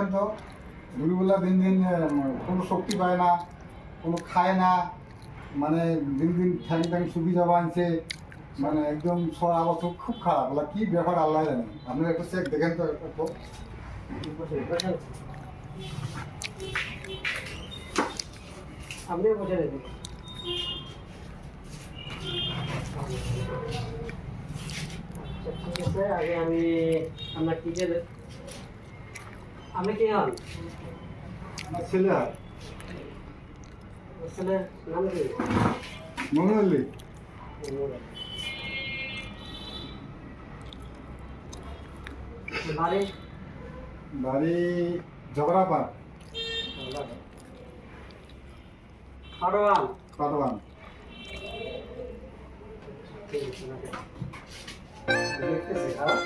দেখেন তো দিন দিন কোনো শক্তি পায় না, কোনো খায় না। মানে দিন দিন ঠ্যাং ট্যাং সুবিধা বানছে মানে একদম সব অবস্থা খুব খারাপ। ওলা কি ব্যাপার আল্লাহ জানে। আপনারা একটু চেক দেখেন তো একটু। আপনিও বসে নেবেন আচ্ছা ঠিক আমি কি যে আপনি কি হন? ছেলে ছেলের নাম কি? মনে হলি বাড়ি? বাড়ি ঝগড়াপাড়। খারোয়ান কাটোয়ান। ঠিক আছে দেখতেছি হ্যাঁ।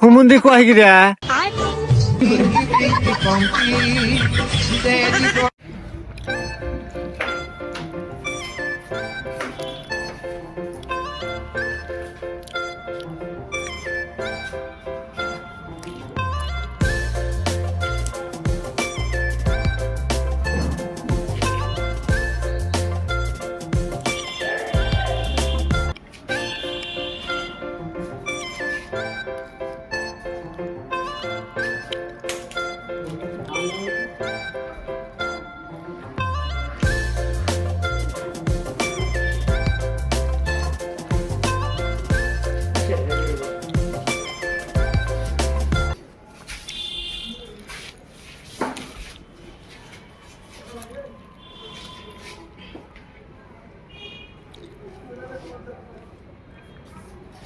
হুমুন্দি কয় গিরা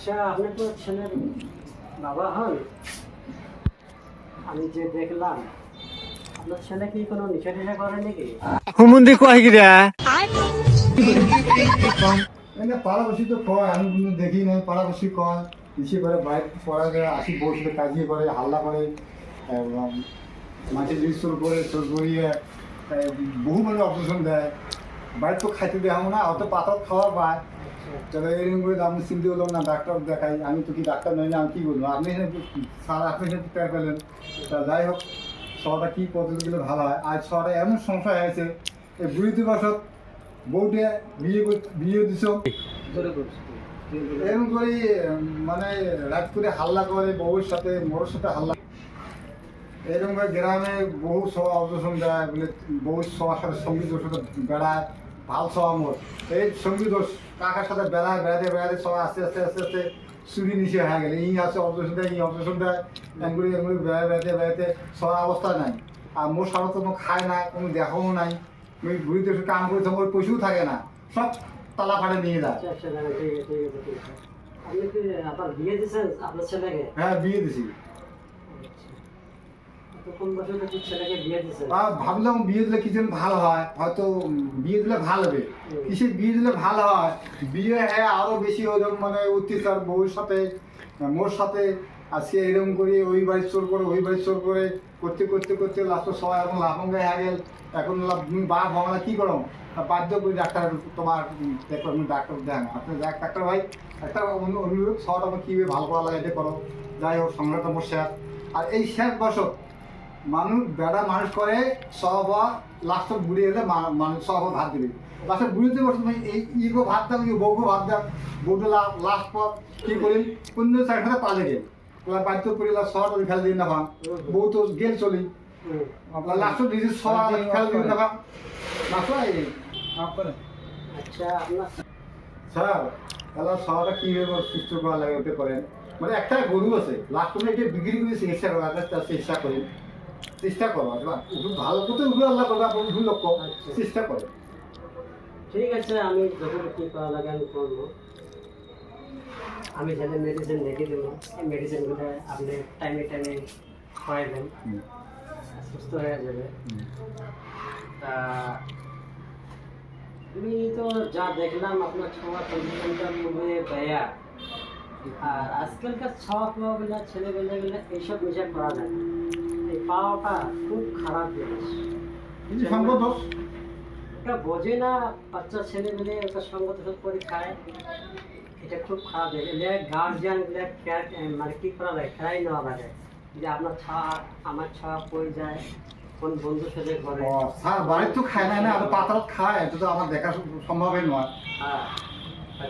আচ্ছা আপনি তো ছেলের বাবা হন। আমি যে দেখলাম আপনার ছেলে কি কোনো টিশা করে নাকি? হুমুন্দি কয় গিরা এনে পাড়াপড়শি তো কয় আমি কোনো দেখি পাড়াপড়শি কয়। ইসে করে বাইরে পড়া যায় আসি বসে কাজিয়ে করে হাল্লা করে এবং মাঝে যদি চোর করে চোর করিয়ে বহু মানে অপারেশন দেয়। বাইরে তো খাইতে দেওয়া না অত পাতা খাওয়া পায় তবে এরকম করে আমি চিন্তা করলাম না, ডাক্তার দেখাই, আমি তো কি ডাক্তার নই না, আমি কি বলব? আপনি এখানে স্যার আপনি এখানে টের পেলেন তা যাই হোক, শহরটা কী পদ্ধতিগুলো ভালো হয়? আজ শহরে এমন সমস্যা হয়েছে, এই বুড়িতে বছর বউটে বিয়ে বিয়ে দিছ। এরকম করে মানে রাত করে হাল্লা করে, বউয়ের সাথে মোড়ের সাথে হাল্লা এরকম করে গ্রামে বহু সভা অবদর্শন দেয়, বলে বহু সবার সাথে সংগীত ওর সাথে বেড়ায়। ভালো মোর। এই সংগীত ওর কাকার সাথে বেড়ায় বেড়াতে বেড়াতে সবাই আস্তে আস্তে আস্তে আস্তে চুরি নিচে হয়ে গেলে। ই আছে অবদর্শন দেয় ই অবদর্শন দেয় এমগুলি এমগুলি বেড়ায় বেড়াতে বেড়াতে সবার অবস্থা নাই। আর মোর সারা তো খায় না কোনো দেখাও নাই। ওই ঘুরিতে কাম করে তখন ওই পয়সাও থাকে না। সব তালা ফাটে নিয়ে যায়। আচ্ছা আচ্ছা আপনি কি আপনার বিয়ে দিয়েছেন আপনার ছেলেকে? হ্যাঁ বিয়ে দিছি তো কোন বছর কি ছেলেকে বিয়ে দিয়েছেন আর ভাবলাম বিয়ে দিলে কিছু ভালো হয় হয়তো বিয়ে দিলে ভালো হবে। কিসে বিয়ে দিলে ভালো হয়? বিয়ে হ্যাঁ আরও বেশি ওরকম মানে অত্যাচার বউর সাথে মোর সাথে আজকে এরকম করে ওই বাড়ি চোর করে ওই বাড়ি চোর করে করতে করতে করতে লাস্ট সবাই এখন লাফঙ্গে হয়ে গেল। এখন বাপ ভাবনা কি করো বাধ্য করে ডাক্তার তোমার দেখো ডাক্তার দেন আপনি দেখ ডাক্তার ভাই একটা অনু- অনুরোধ সবার আমার কীভাবে ভালো করা লাগে এটা করো। যাই হোক সংগ্রাম মোর শেয়ার আর এই শেষ বছর মানুষ বেড়া মানুষ করে সব লাস্ট বুড়ি এলে মানুষ সব ভাত দিবে। লাস্টে বুড়িতে বসে এই ইগো ভাত দাও ইগো বউকে ভাত দাও বউটা লাস্ট পর কি করি? অন্য সাইডে পালে গেল ওলা বাধ্য করি শহর ওই খেলা দিন না ভাঙ বউ তো গেল চলি। লাস্ট নিজের শহর খেলা দিন না ভাঙ লাস্ট মাফ আচ্ছা স্যার তাহলে কীভাবে সুস্থ করা লাগে ওটা করেন। মানে একটা গরু আছে করে এটা বিক্রি করে চিকিৎসা করা চেষ্টা করেন। চেষ্টা করো আসবা ভালো করতে আল্লাহ করবে আপনার ভুল লক্ষ্য আচ্ছা। চেষ্টা করো। ঠিক আছে আমি যখন কি করা লাগে আমি করব। আমি যাদের মেডিসিন দেবো এই মেডিসিনগুলো আপনি টাইমে টাইমে খাওয়াইবেন সুস্থ হয়ে যাবে। তা আমি তো যা দেখলাম আপনার পজিশনটা খুবই ব্যয়া আর আজকালকার ছাওয়া পাওয়াগুলা ছেলেবেলাগুলা এইসব নেশা করা যায়। না। এই পাওয়াটা খুব খারাপ জিনিস। সম্ভব দোষ? ওটা বোঝে না বাচ্চা ছেলে মেলে ওটা সঙ্গত সব করে খায়। এটা খুব খারাপ লাগে এলে গার্জিয়ানগুলো মানে কি করা লাগে খেয়াই নেওয়া লাগে। যে আপনার ছাওয়া আমার ছাওয়া পড়ে যায় কোন বন্ধুর সাথে ঘরে ও, স্যার বাড়ির তো খায় না না আর পাতাল খায় এটা তো আমার দেখা সম্ভবই নয়। হ্যাঁ।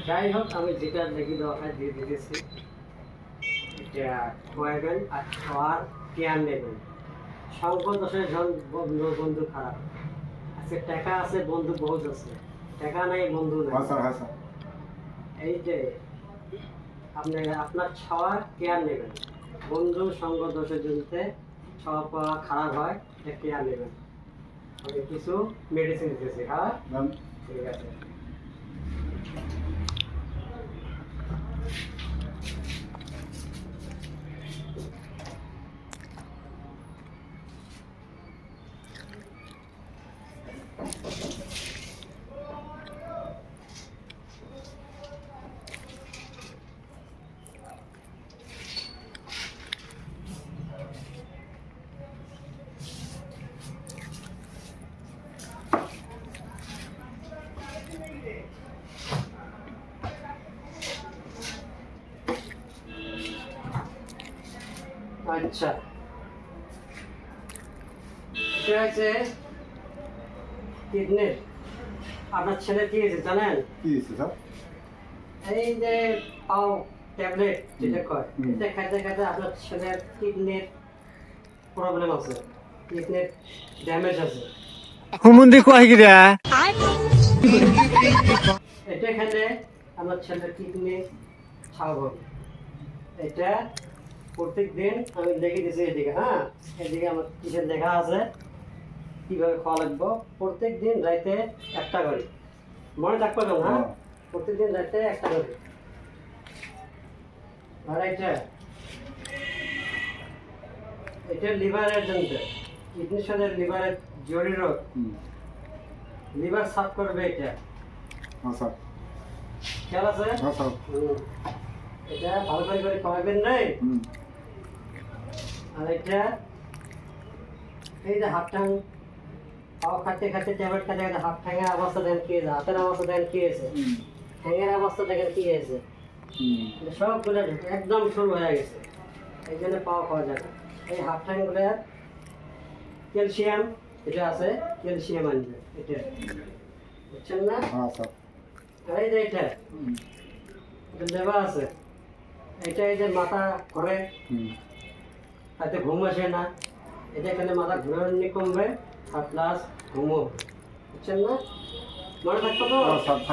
যাই হোক আমি যেটা দেওয়া হয় দিয়ে দিয়েছি। খোয়াইবেন আর খাওয়ার কেয়ার নেবেন দোষের জন বন্ধু বন্ধু খারাপ। আজকে টাকা আছে বন্ধু বহুত আছে। টাকা নাই বন্ধু নাই। এই যে আপনি আপনার খাওয়ার কেয়ার নেবেন। বন্ধু সঙ্গ দোষের জন্য খাওয়া পাওয়া খারাপ হয় এটা কেয়ার নেবেন। আমি কিছু মেডিসিন দিতেছি হ্যাঁ? ঠিক আছে। আচ্ছা। এটা হচ্ছে কিডনির আপনার ছেলে কি হয়েছে জানেন? কি হয়েছে স্যার? এই যে পাও ট্যাবলেট যেটা কয়। এটা খাইতে খাইতে আপনার ছেলের কিডনির প্রবলেম আছে কিডনির ড্যামেজ আছে। হুমুন্দি কয় গিরা এটা খেলে আমার ছেলের কিডনি খাওয়া হবে এটা প্রত্যেক দিন আমি লিখে দিয়েছি এদিকে হ্যাঁ? এদিকে আমার কিসের লেখা আছে কীভাবে খাওয়া লাগবো। প্রত্যেক দিন রাইতে একটা করে। মনে থাকবে হ্যাঁ? হ্যাঁ। প্রত্যেক দিন রাইতে একটা করে। আর এটা এটা লিভারের জন্য কিডনির সাথে লিভারের জড়ি রোগ। লিভার সাফ করবে এটা। হ্যাঁ খেয়াল আছে? হ্যাঁ। এটা ভালো করে করে খাওয়াবেন নাই? আর এটা এই যে হাত টাং পাও খাতে খাতে ট্যাবলেট খাতে খাতে হাত ঠ্যাঙের অবস্থা দেখেন কি হয়েছে হাতের অবস্থা দেখেন কি হয়েছে? ঠ্যাঙের অবস্থা দেখেন কি হয়েছে? সবগুলো একদম শুরু হয়ে গেছে। এই জন্য পাওয়া খাওয়া যায় না। এই ঠ্যাংগুলো ক্যালসিয়াম এটা আছে ক্যালসিয়াম আনবে এটা। বুঝছেন না? হ্যাঁ এই যে এটা এটা লেবা আছে। এটা এই যে মাথা হুম, তাতে ঘুম আসে না। এটা এখানে মাথা ঘুরানি কমবে আর প্লাস ঘুমো। বুঝছেন না? মনে থাকতো তো?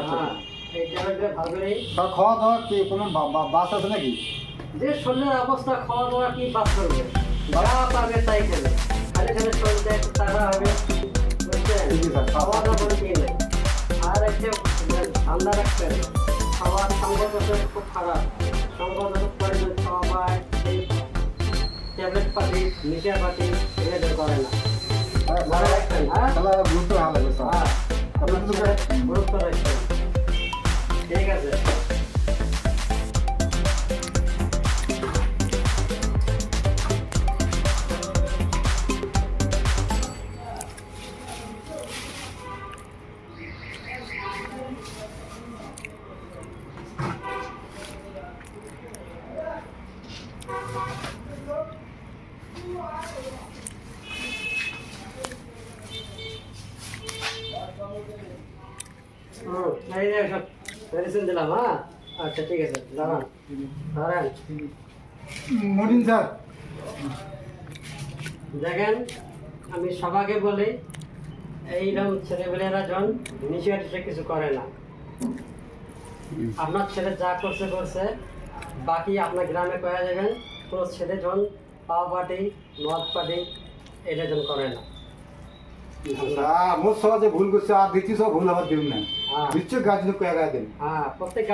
হ্যাঁ। হ্যাঁ, খাওয়া দাওয়া কি কোনো বাস আছে নাকি? যে শরীরের অবস্থা খাওয়া দাওয়া কি বাদ করবে? যা পাবে তাই খেলে খালি খালি শরীরটা একটু তাড়া হবে। বুঝছেন। খাওয়া দাওয়া করে কি নেই আর একটা ঠান্ডা রাখবেন খাওয়ার সংগত খুব খারাপ। সংগত করে মিশা পাতি এগুলো করে না। হ্যাঁ, মনে রাখবেন হ্যাঁ? তাহলে গুরুত্ব ভালো স্যার হ্যাঁ গুরুত্ব রাখবেন ঠিক আছে। সব মেডিসিন দিলাম হ্যাঁ? আচ্ছা ঠিক আছে দাঁড়ান। দাঁড়ান। মরিন স্যার। দেখেন আমি সবাইকে বলি এইরকম ছেলেপেলেরা জন টিশে কিছু করে না। আপনার ছেলে যা করছে করছে বাকি আপনার গ্রামে কয়া যাবেন কোনো ছেলে জন পাওয়া পার্টি মদ পার্টি এটা জন করে না। আচ্ছা মোর সহজে ভুল করছে আর দ্বিতীয় সব ভুল আবার দেবেন না হ্যাঁ নিশ্চয় গাছ কয়া গায়ে দেন হ্যাঁ প্রত্যেক